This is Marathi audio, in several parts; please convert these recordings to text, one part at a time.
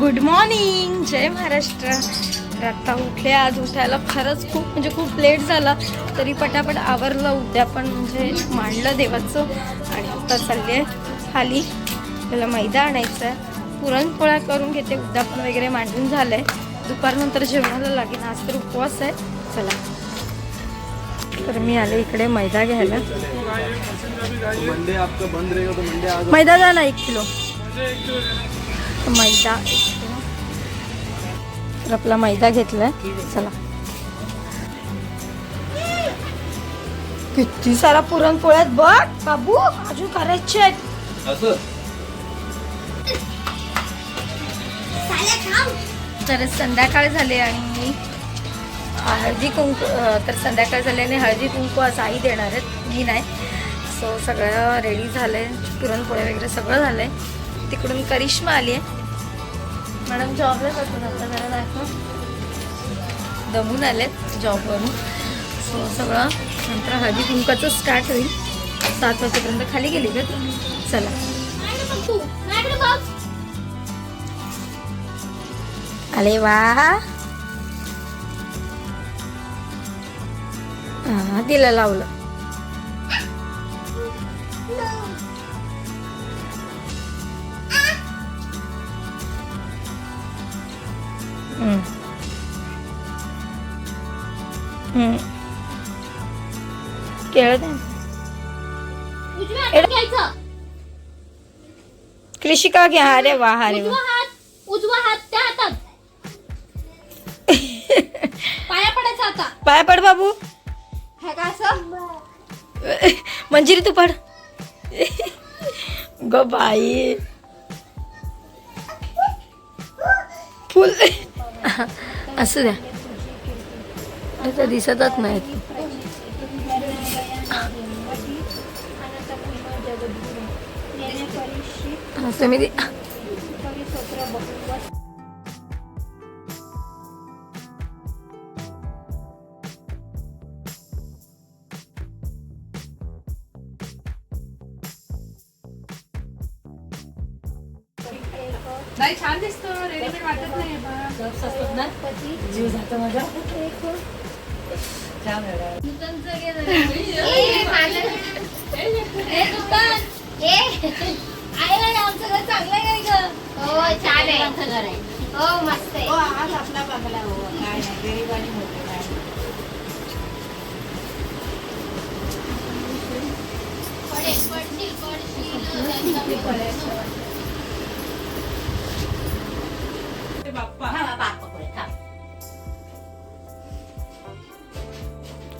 गुड मॉर्निंग जय महाराष्ट्र. तर आता उठले आज उठायला खरंच खूप म्हणजे खूप लेट झाला. तरी पटापट आवरलं उद्या पण म्हणजे मांडलं देवाचं. आणि आता चालले आहे खाली. त्याला मैदा आणायचा आहे पुरणपोळ्या करून घेते. उद्यापन वगैरे मांडून झालंय. दुपारनंतर जेवणाला लागेल आज तर उपवास आहे. चला. तर मी आले इकडे मैदा घ्यायला. मैदा ना एक किलो. मैदा. तर आपला मैदा घेतलाय. चला. किती सारा पुरणपोळ्यात बघ. बाबू अजून करायचे आहेत. असं? तर संध्याकाळ झाले आणि मी हळदी कुंकू तर संध्याकाळ झाले आणि हळदी कुंकू आज आई देणार आहेत. मी नाही. सो सगळं रेडी झालं आहे पुरणपोळ्या वगैरे सगळं झालं आहे तिकडून करिश्मा आली आहे. मॅडम जॉबला जातो आता जरा दाखव. दमून आलेत जॉबवरून सो सगळं नंतर हळदी कुंकाचं स्टार्ट होईल. सात वाजेपर्यंत खाली गेली का तुम्ही चला. अरे वा. हा तिला लावलं. केळं कृषिका घ्या? अरे वा अरे वा. उजवा हात उजवा हात त्या हातात. पाया पडायचा आता. पाय पड बाबू. हे का असं? मंजिरी तू पड. ग बाई. फुल असू द्या. आता दिसतच नाहीत. असं मी दि- छान दिसतो. रेडीमेड वाटत नाही. जीव जातो माझा छान आहे मस्त आहे पडेल, पडशील, पडशील.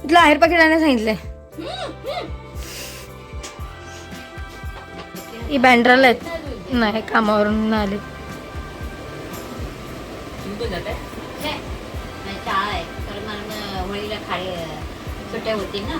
तुला आहेर पाकिट आणायला सांगितलंय. ही बँड्राला आहेत. नाही कामावरून आले होती ना